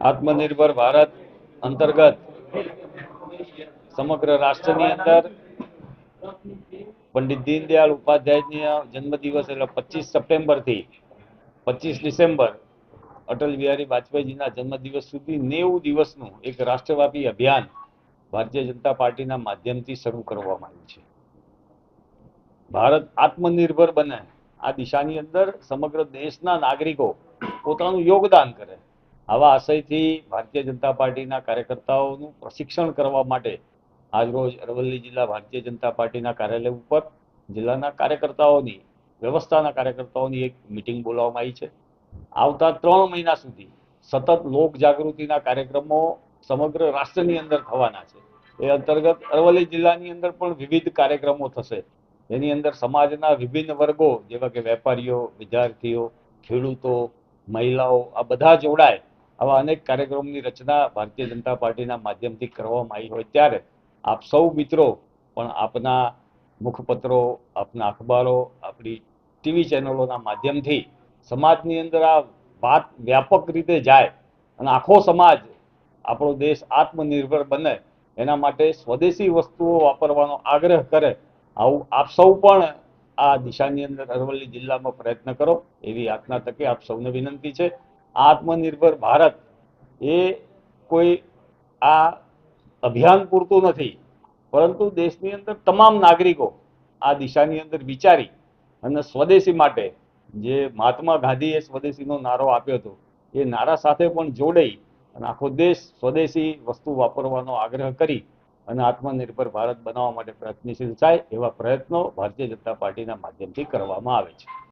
આત્મનિર્ભર ભારત અંતર્ગત સમગ્ર રાષ્ટ્રની અંદર પંડિત દીનદયાળ ઉપાધ્યાયના જન્મદિવસ એટલે પચીસ સપ્ટેમ્બરથી પચીસ ડિસેમ્બર અટલ બિહારી વાજપેયીજીના જન્મદિવસ સુધી નેવું દિવસનું એક રાષ્ટ્રવ્યાપી અભિયાન ભારતીય જનતા પાર્ટીના માધ્યમથી શરૂ કરવામાં આવ્યું છે. ભારત આત્મનિર્ભર બને આ દિશાની અંદર સમગ્ર દેશના નાગરિકો પોતાનું યોગદાન કરે. આવા આશયથી ભારતીય જનતા પાર્ટીના કાર્યકર્તાઓનું પ્રશિક્ષણ કરવા માટે આજરોજ અરવલ્લી જિલ્લા ભારતીય જનતા પાર્ટીના કાર્યાલય ઉપર જિલ્લાના કાર્યકર્તાઓની, વ્યવસ્થાના કાર્યકર્તાઓની એક મિટિંગ બોલાવવામાં આવી છે. આવતા ત્રણ મહિના સુધી સતત લોક જાગૃતિના કાર્યક્રમો સમગ્ર રાષ્ટ્રની અંદર થવાના છે. એ અંતર્ગત અરવલ્લી જિલ્લાની અંદર પણ વિવિધ કાર્યક્રમો થશે. એની અંદર સમાજના વિભિન્ન વર્ગો, જેવા કે વેપારીઓ, વિદ્યાર્થીઓ, ખેડૂતો મહિલાઓ આ બધા જોડાય આવા અનેક કાર્યક્રમની રચના ભારતીય જનતા પાર્ટીના માધ્યમથી કરવામાં આવી હોય ત્યારે આપ સૌ મિત્રો પણ આપના મુખપત્રો, આપના અખબારો, આપણી ટીવી ચેનલોના માધ્યમથી સમાજની અંદર આ વાત વ્યાપક રીતે જાય અને આખો સમાજ, આપણો દેશ આત્મનિર્ભર બને એના માટે સ્વદેશી વસ્તુઓ વાપરવાનો આગ્રહ કરે આવું આપ સૌ પણ આ દિશાની અંદર અરવલ્લી જિલ્લામાં પ્રયત્ન કરો એવી આજના તકે આપ સૌને વિનંતી છે. આત્મનિર્ભર ભારત એ કોઈ આ અભિયાન પૂરતું નથી, પરંતુ દેશની અંદર તમામ નાગરિકો આ દિશાની અંદર વિચારી અને સ્વદેશી માટે જે મહાત્મા ગાંધીએ સ્વદેશીનો નારો આપ્યો હતો, એ નારા સાથે પણ જોડાઈ અને આખો દેશ સ્વદેશી વસ્તુ વાપરવાનો આગ્રહ કરી અને આત્મનિર્ભર ભારત બનાવવા માટે પ્રયત્નશીલ થાય એવા પ્રયત્નો ભારતીય જનતા પાર્ટીના માધ્યમથી કરવામાં આવે છે.